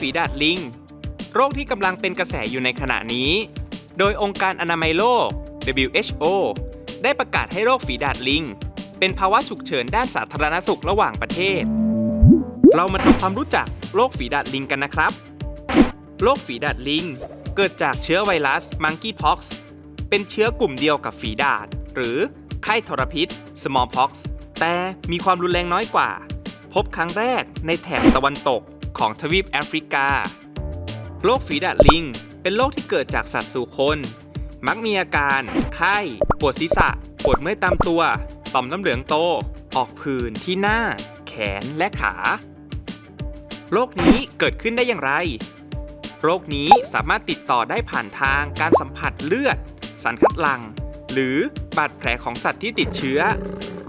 ฝีดาดลิง โรคที่กำลังเป็นกระแสอยู่ในขณะนี้ โดยองค์การอนามัยโลก WHO ได้ประกาศให้โรคฝีดาดลิง เป็นภาวะฉุกเฉินด้านสาธารณสุขระหว่างประเทศ เรามาทำความรู้จักโรคฝีดาดลิงกันนะครับ โรคฝีดาดลิง เกิดจากเชื้อไวรัส Monkeypox เป็นเชื้อกลุ่มเดียวกับฝีดาดหรือไข้ทรพิษ smallpox แต่มีความรุนแรงน้อยกว่า พบครั้งแรกในแถบตะวันตก ของทวีปแอฟริกา โรคฝีดาดลิง เป็นโรคที่เกิดจากสัตว์สู่คน มักมีอาการ ไข้ ปวดศีรษะ ปวดเมื่อยตามตัว ต่อมน้ำเหลืองโต ออกผื่นที่หน้า แขนและขา โรคนี้เกิดขึ้นได้อย่างไร โรคนี้สามารถติดต่อได้ผ่านทางการสัมผัสเลือด สารคัดหลั่งหรือบาดแผลของสัตว์ที่ติดเชื้อ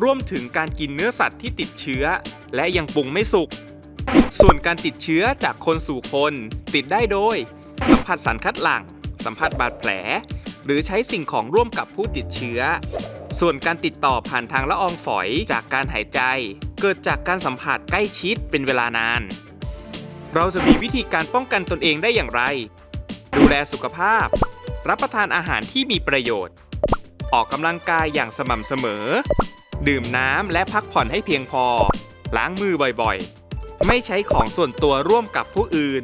รวมถึงการกินเนื้อสัตว์ที่ติดเชื้อ และยังปรุงไม่สุก ส่วนการติดเชื้อจากคนสู่คน ติดได้โดย สัมผัสสารคัดหลั่ง สัมผัสบาดแผล หรือใช้สิ่งของร่วมกับผู้ติดเชื้อ ส่วนการติดต่อผ่านทางละอองฝอยจากการหายใจ เกิดจากการสัมผัสใกล้ชิดเป็นเวลานาน เราจะมีวิธีการป้องกันตนเองได้อย่างไร ดูแลสุขภาพ รับประทานอาหารที่มีประโยชน์ ออกกำลังกายอย่างสม่ำเสมอ ดื่มน้ำและพักผ่อนให้เพียงพอ ล้างมือบ่อยๆ ไม่ใช้ของส่วนตัวร่วมกับผู้อื่น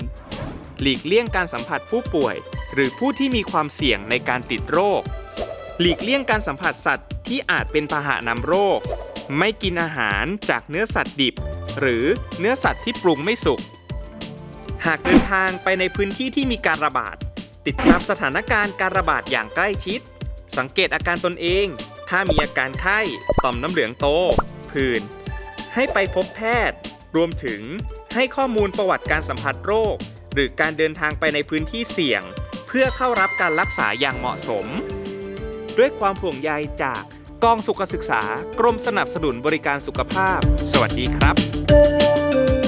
หลีกเลี่ยงการสัมผัสผู้ป่วย หรือผู้ที่มีความเสี่ยงในการติดโรค หลีกเลี่ยงการสัมผัสสัตว์ที่อาจเป็นพาหะนำโรค ไม่กินอาหารจากเนื้อสัตว์ดิบ หรือเนื้อสัตว์ที่ปรุงไม่สุก หากเดินทางไปในพื้นที่ที่มีการระบาด ติดตามสถานการณ์การระบาดอย่างใกล้ชิด สังเกตอาการตนเอง ถ้ามีอาการไข้ ต่อมน้ำเหลืองโต ผื่น ให้ไปพบแพทย์ รวมถึงให้ข้อมูลประวัติการสัมผัสโรค หรือการเดินทางไปในพื้นที่เสี่ยง เพื่อเข้ารับการรักษาอย่างเหมาะสม ด้วยความห่วงใยจากกองสุขศึกษากรมสนับสนุนบริการสุขภาพ สวัสดีครับ